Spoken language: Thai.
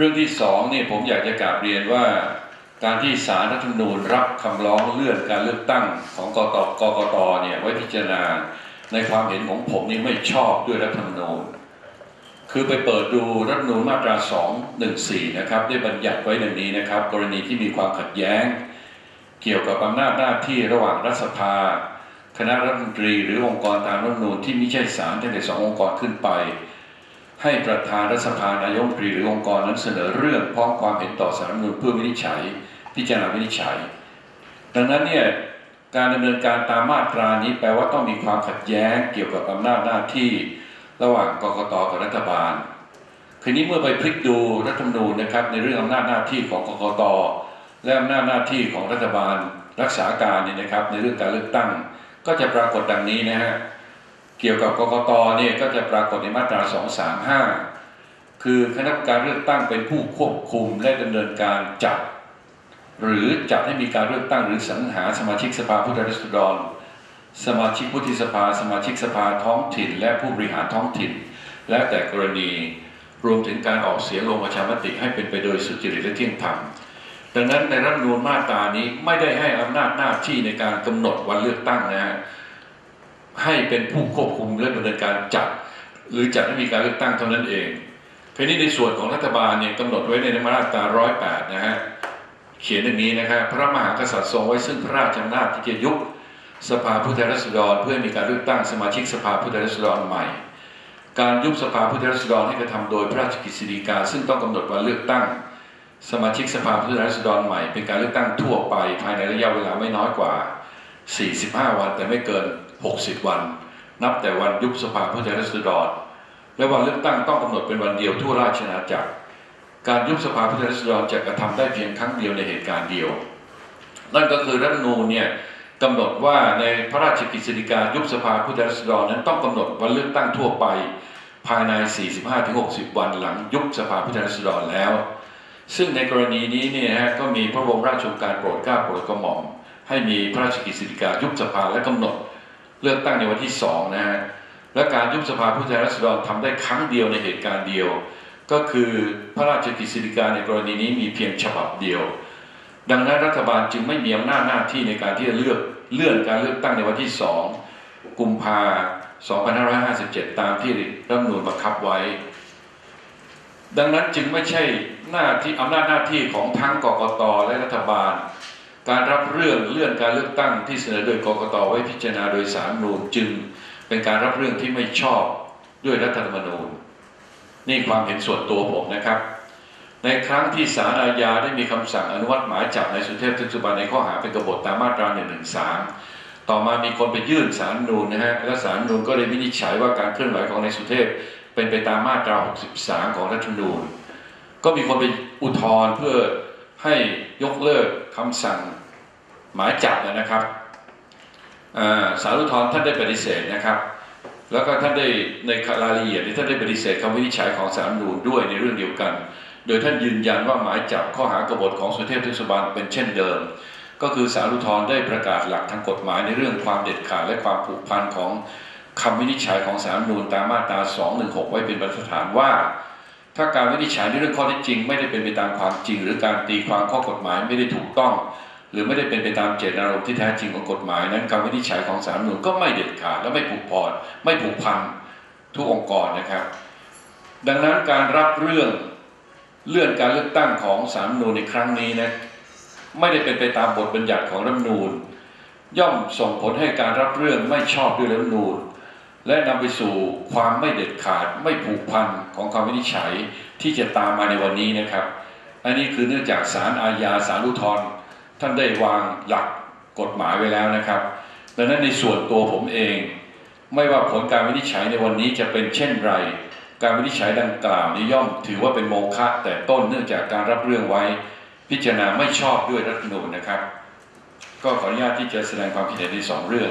รื่องที่สองนี่ผมอยากจะกราบเรียนว่า การที่สารรัฐธรรมนูญรับคำร้องเลื่อนการเลือกตั้งของกตกกตเนี่ยไว้พิจารณาในความเห็นของผมนี่ไม่ชอบด้วยรัฐธรรมนูญ คือไปเปิดดูรัฐธรรมนูญมาตรา 214 นะครับได้บัญญัติไว้ดังนี้นะครับ กรณีที่มีความขัดแย้ง เกี่ยวกับอำนาจหน้าที่ระหว่างรัฐสภา คณะรัฐมนตรี หรือองค์กรตามรัฐธรรมนูญที่ไม่ใช่ศาลตั้งแต่สององค์กรขึ้นไป ให้ประธานรัฐสภานายกรีหรือองค์กรนั้นเสนอเรื่องพร้อมความเห็นต่อสารรัฐมนูญเพื่อวินิจฉัย พิจารณาวินิจฉัย ดังนั้นเนี่ยการดำเนินการตามมาตรานี้แปลว่าต้องมีความขัดแย้งเกี่ยวกับอำนาจหน้าที่ระหว่างกกตกับรัฐบาลคืนนี้เมื่อไปพลิกดูรัฐธรรมนูญนะครับในเรื่องอำนาจหน้าที่ของกกตและอำนาจหน้าที่ของรัฐบาลรักษาการเนี่ยนะครับ ในเรื่องการเลือกตั้ง ก็จะปรากฏดังนี้นะฮะ เกี่ยวกับกกตเนี่ยก็จะปรากฏในมาตรา 235 คือคณะกรรมการเลือกตั้งเป็นผู้ควบคุมและดำเนินการจัด หรือจัดให้มีการเลือกตั้งหรือสรรหาสมาชิกสภาผู้แทนราษฎร สมาชิกวุฒิสภา สมาชิกสภาท้องถิ่น และผู้บริหารท้องถิ่น และแต่กรณีรวมถึงการออกเสียงลงประชามติให้เป็นไปโดยสุจริตและเที่ยงธรรมดังนั้นในรัฐมนูญมาตรานี้ไม่ได้ให้อำนาจหน้าที่ในการกำหนดวันเลือกตั้งนะฮะ ให้เป็นผู้ควบคุมและดำเนินการจัด หรือจัดให้มีการเลือกตั้งเท่านั้นเองทีนี้ในส่วนของรัฐบาลเนี่ยกำหนดไว้ในมาตรา108 นะฮะเขียนอย่างนี้นะครับพระมหากษัตริย์ทรงไว้ซึ่งพระราชอำนาจที่จะยุบสภาผู้แทนราษฎร เพื่อมีการเลือกตั้งสมาชิกสภาผู้แทนราษฎรใหม่ การยุบสภาผู้แทนราษฎรให้กระทำโดยพระราชกฤษฎีกา ซึ่งต้องกำหนดวันเลือกตั้ง สมาชิกสภาผู้แทนราษฎรใหม่ เป็นการเลือกตั้งทั่วไปภายในระยะเวลาไม่น้อยกว่า 45 วันแต่ไม่เกิน 60 วัน นับแต่วันยุบสภาผู้แทนราษฎรและวันเลือกตั้งต้องกำหนดเป็นวันเดียวทั่วราชอาณาจักร การยุบสภาผู้แทนราษฎรจะกระทำได้เพียงครั้งเดียวในเหตุการณ์เดียว นั่นก็คือรัฐนูเนี่ยกำหนดว่าในพระราชกฤษฎีกายุบสภาผู้แทนราษฎรนั้นต้องกำหนดวันเลือกตั้งทั่วไป ภายใน 45-60 วันหลังยุบสภาผู้แทนราษฎรแล้ว ซึ่งในกรณีนี้เนี่ยฮะก็มีพระบรมราชโองการโปรดเกล้าโปรดกระหม่อม ให้มีพระราชกฤษฎีกายุบสภาและกำหนด เลือกตั้งในวันที่สองนะฮะและการยุบสภาผู้แทนราษฎรทำได้ครั้งเดียวในเหตุการณ์เดียว ก็คือพระราชกฤษฎีกาในกรณีนี้มีเพียงฉบับเดียว ดังนั้นรัฐบาลจึงไม่มีอำนาจหน้าที่ในการที่จะเลือกเลื่อนการเลือกตั้งในวันที่2กุมภา2557 ตามที่รัฐมนูญบังคับไว้ ดังนั้นจึงไม่ใช่หน้าที่อำนาจหน้าที่ของทั้งกกตและรัฐบาล การรับเรื่องเลื่อนการเลือกตั้งที่เสนอโดยกกตไว้พิจารณาโดยสารรัฐธรรมนูญจึงเป็นการรับเรื่องที่ไม่ชอบด้วยรัฐธรรมนูญ นี่ความเห็นส่วนตัวผมนะครับ ในครั้งที่ศาลอาญาได้มีคำสั่งอนุมัติหมายจับในสุเทพทือกสุบรรณในข้อหาเป็นกบฏตามมาตรา113ต่อมามีคนไปยื่นศาลนูนนะฮะและศาลนูนก็ได้วินิจฉัยว่าการเคลื่อนไหวของในายสุเทพเป็นไปตามมาตรา 63 ของรัฐธรรมนูญ ก็มีคนไปอุทธรณ์เพื่อให้ยกเลิกคำสั่ง หมายจับนะครับอ่าศาลอุทธรท่านได้ปฏิเสธนะครับ แล้วก็ท่านได้ในรายละเอียดที่ท่านได้ปฏิเสธคำวินิจฉัยของศารนูญด้วยในเรื่องเดียวกัน โดยท่านยืนยันว่าหมายจับข้อหากบฏของสุเทพเทือกสุบรรณเป็นเช่นเดิม ก็คือสารุทธรได้ประกาศหลักทางกฎหมายในเรื่องความเด็ดขาดและความผูกพันของคำวินิจฉัยของสารนูญตามมาตรา 216 ไว้เป็นบรรทัดฐานว่า ถ้าการวินิจฉัยในเรื่องข้อเท็จจริง ไม่ได้เป็นไปตามความจริง หรือการตีความข้อกฎหมายไม่ได้ถูกต้อง หรือไม่ได้เป็นไปตามเจตนารมณ์ที่แท้จริงของกฎหมายนั้นการวินิจฉัยของสารมนูญก็ไม่เด็ดขาดและไม่ผูกพอดไม่ผูกพันทุกองค์กรนะครับ ดังนั้นการรับเรื่องเลื่อนการเลือกตั้งของสารมนูญในครั้งนี้นะไม่ได้เป็นไปตามบทบัญญัติของรัฐมนูญย่อมส่งผลให้การรับเรื่องไม่ชอบด้วยรัฐมนูญและนำไปสู่ความไม่เด็ดขาดไม่ผูกพันของคำวินิจฉัยที่จะตามมาในวันนี้นะครับ อันนี้คือเนื่องจากศาลอาญาศาลอุทธรณ์ ท่านได้วางหลักกฎหมายไว้แล้วนะครับดังนั้นในส่วนตัวผมเอง ไม่ว่าผลการวินิจฉัยในวันนี้จะเป็นเช่นไร การวินิจฉัยดังกล่าวนี้ย่อมถือว่าเป็นโมฆะแต่ต้นเนื่องจากการรับเรื่องไว้ พิจารณาไม่ชอบด้วยรัฐธรรมนูญนะครับ ก็ขออนุญาตที่จะแสดงความคิดเห็นในสองเรื่อง